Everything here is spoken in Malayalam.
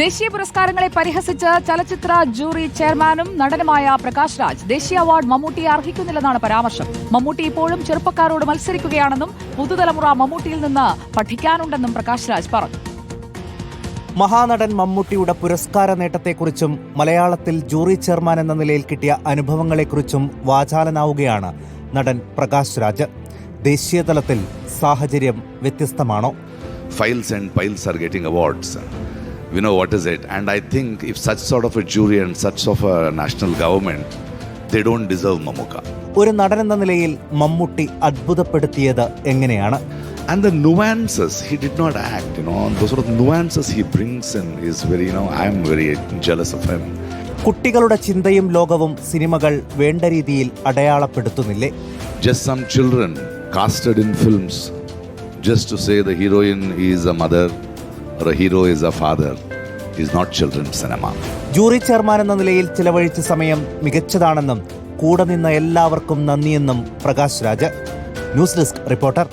ദേശീയ പുരസ്കാരങ്ങളെ പരിഹസിച്ച് ചലച്ചിത്ര ജൂറി ചെയർമാനും നടനുമായ പ്രകാശ് രാജ് ദേശീയ അവാർഡ് മമ്മൂട്ടിയെ അർഹിക്കുന്നില്ലെന്നാണ് പരാമർശം. മമ്മൂട്ടി ഇപ്പോഴും ചെറുപ്പക്കാരോട് മത്സരിക്കുകയാണെന്നും പുതുതലമുറ മമ്മൂട്ടിയിൽ നിന്ന് പഠിക്കാനുണ്ടെന്നും പ്രകാശ് രാജ് പറഞ്ഞു. മഹാനടൻ മമ്മൂട്ടിയുടെ പുരസ്കാര നേട്ടത്തെക്കുറിച്ചും മലയാളത്തിൽ ജൂറി ചെയർമാൻ എന്ന നിലയിൽ കിട്ടിയ അനുഭവങ്ങളെക്കുറിച്ചും വാചാലനാവുകയാണ് നടൻ പ്രകാശ് രാജ്. ദേശീയതലത്തിൽ സാഹചര്യം വ്യത്യസ്തമാണോ? Films and films are getting awards. You know what is it? And I think if such sort of a jury and such of a national government, they don't deserve Mamuka. ഒരു നടനെന്ന നിലയിൽ മമ്മൂട്ടി അത്ഭുതപ്പെടുത്തിയത് എങ്ങനെയാണ് And the nuances, he did not act, you know, those sort of nuances he brings in is very, you know, i am very jealous of him. കുട്ടികളുടെ ചിന്തയും ലോകവും സിനിമകൾ വേണ്ട രീതിയിൽ അടയാളപ്പെടുത്തുന്നില്ലേ Just some children casted in films just to say the heroine is a mother or hero is a father is not cinema. Jury chairman എന്ന നിലയിൽ ചിലവഴിച്ച സമയം മികച്ചതാണെന്നും കൂടെ നിന്ന എല്ലാവർക്കും നന്ദിയെന്നും Prakash Raj news desk reporter